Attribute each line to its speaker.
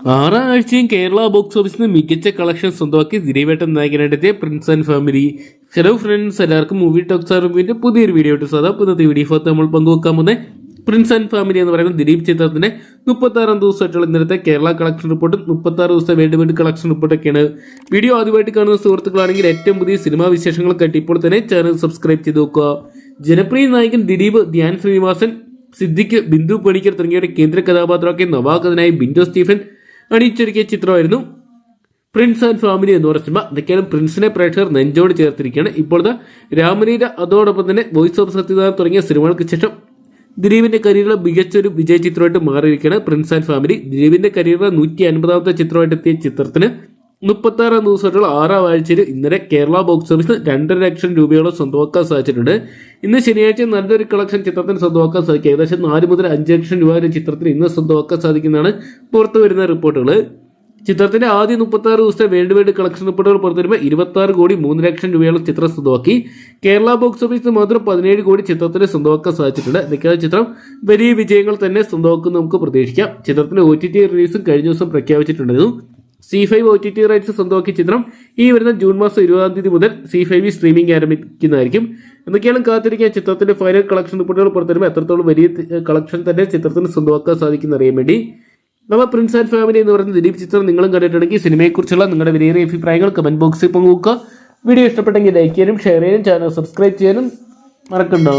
Speaker 1: ആറാം ആഴ്ചയും കേരള ബോക്സ് ഓഫീസിൽ നിന്ന് മികച്ച കളക്ഷൻ സ്വന്തമാക്കി ദിലീപേട്ടൻ നായകനായിട്ടെത്തിയ prince and family hello friends എല്ലാവർക്കും മൂവി ടോക്സ് ആർമിന്റെ പുതിയൊരു വീഡിയോ ഇട്ട് സാധാ ഇന്നത്തെ വീഡിയോ നമ്മൾ പങ്കുവെക്കാൻ പോകുന്നത് പ്രിൻസ് ആൻഡ് ഫാമിലി എന്ന് പറയുന്ന ദിലീപ് ചിത്രത്തിന്റെ മുപ്പത്തി ആറാം ദിവസമായിട്ടുള്ള ഇന്നലത്തെ കേരള കളക്ഷൻ റിപ്പോർട്ട് മുപ്പത്തി ആറ് ദിവസത്തെ വേൾഡ് വൈഡ് കളക്ഷൻ റിപ്പോർട്ടൊക്കെയാണ്. വീഡിയോ ആദ്യമായിട്ട് കാണുന്ന സുഹൃത്തുക്കളാണെങ്കിൽ ഏറ്റവും പുതിയ സിനിമാ വിശേഷങ്ങൾ കണ്ടി ഇപ്പോൾ തന്നെ ചാനൽ സബ്സ്ക്രൈബ് ചെയ്ത് നോക്കുക ജനപ്രിയ നായകൻ ദിലീപ് ധ്യാൻ ശ്രീനിവാസൻ സിദ്ദിഖ് ബിന്ദു പണിക്കർ തുടങ്ങിയവരുടെ കേന്ദ്ര കഥാപാത്രമൊക്കെ നവാഗതനായി ബിന്ദു സ്റ്റീഫൻ അണിയിച്ചൊരുക്കിയ ചിത്രമായിരുന്നു പ്രിൻസ് ആൻഡ് ഫാമിലി എന്ന് പറഞ്ഞ സിനിമ. ഇതൊക്കെയാണ് പ്രിൻസിനെ പ്രേക്ഷകർ നെഞ്ചോട് ചേർത്തിരിക്കുകയാണ്. ഇപ്പോഴത്തെ രാമനീര അതോടൊപ്പം തന്നെ വോയിസ് ഓഫ് സത്യനാഥ് തുടങ്ങിയ സിനിമകൾക്ക് ശേഷം ദിലീപിന്റെ കരിയറിലെ മികച്ചൊരു വിജയ ചിത്രമായിട്ട് മാറിയിരിക്കുകയാണ് പ്രിൻസ് ആൻഡ് ഫാമിലി ദിലീപിന്റെ കരിയറിലെ നൂറ്റി അൻപതാമത്തെ ചിത്രമായിട്ട് എത്തിയ ചിത്രത്തിന് മുപ്പത്തി ആറാം ദിവസമായിട്ടുള്ള ആറാം ആഴ്ചയിൽ ഇന്നലെ കേരള ബോക്സ് ഓഫീസിൽ രണ്ടര ലക്ഷം രൂപയോളം സ്വന്തമാക്കാൻ സാധിച്ചിട്ടുണ്ട്. ഇന്ന് ശനിയാഴ്ച നല്ലൊരു കളക്ഷൻ ചിത്രത്തിന് സ്വന്തമാക്കാൻ സാധിക്കും. ഏകദേശം നാല് മുതൽ അഞ്ച് ലക്ഷം രൂപ വരെ ചിത്രത്തിന് ഇന്ന് സ്വന്തമാക്കാൻ സാധിക്കുന്നതാണ് പുറത്തു വരുന്ന റിപ്പോർട്ടുകൾ. ചിത്രത്തിന്റെ ആദ്യ മുപ്പത്തി ആറ് ദിവസത്തെ വേൾഡ് വൈഡ് കളക്ഷൻ റിപ്പോർട്ടുകൾ പുറത്തുവരുമ്പോൾ ഇരുപത്തി ആറ് കോടി മൂന്ന് ലക്ഷം രൂപയോളം ചിത്രം സ്വന്തമാക്കി. കേരള ബോക്സ് ഓഫീസിൽ മാത്രം പതിനേഴ് കോടി ചിത്രത്തിന് സ്വന്തമാക്കാൻ സാധിച്ചിട്ടുണ്ട്. ഇതൊക്കെയാണ് ചിത്രം വലിയ വിജയങ്ങൾ തന്നെ സ്വന്തമാക്കും നമുക്ക് പ്രതീക്ഷിക്കാം. ചിത്രത്തിന്റെ ഒ ടി ടി റിലീസും കഴിഞ്ഞ ദിവസം പ്രഖ്യാപിച്ചിട്ടുണ്ടായിരുന്നു. Zee five O T T rights സ്വന്തമാക്കിയ ചിത്രം ഈ വരുന്ന ജൂൺ മാസം ഇരുപതാം തീയതി മുതൽ സി ഫൈവ് സ്ട്രീമിംഗ് ആരംഭിക്കുന്നതായിരിക്കും. എന്തൊക്കെയാണ് കാത്തിരിക്കുക? ചിത്രത്തിന്റെ ഫൈനൽ കളക്ഷൻ റിപ്പോർട്ടുകൾ പുറത്തുവരുമ്പോൾ എത്രത്തോളം വലിയ കളക്ഷൻ തന്നെ ചിത്രത്തിന് സ്വന്തമാക്കാൻ സാധിക്കുന്ന അറിയാൻ വേണ്ടി. നമ്മൾ പ്രിൻസ് ആൻഡ് ഫാമിലി എന്ന് പറയുന്ന ദിലീപ് ചിത്രം നിങ്ങളും കണ്ടിട്ടുണ്ടെങ്കിൽ സിനിമയെക്കുറിച്ചുള്ള നിങ്ങളുടെ വിലയേറിയ അഭിപ്രായങ്ങൾ കമന്റ് ബോക്സിൽ പങ്കുവെക്കുക. വീഡിയോ ഇഷ്ടപ്പെട്ടെങ്കിൽ ലൈക്ക് ചെയ്യാനും ഷെയർ ചെയ്യാനും ചാനൽ സബ്സ്ക്രൈബ് ചെയ്യാനും മറക്കണ്ടോ.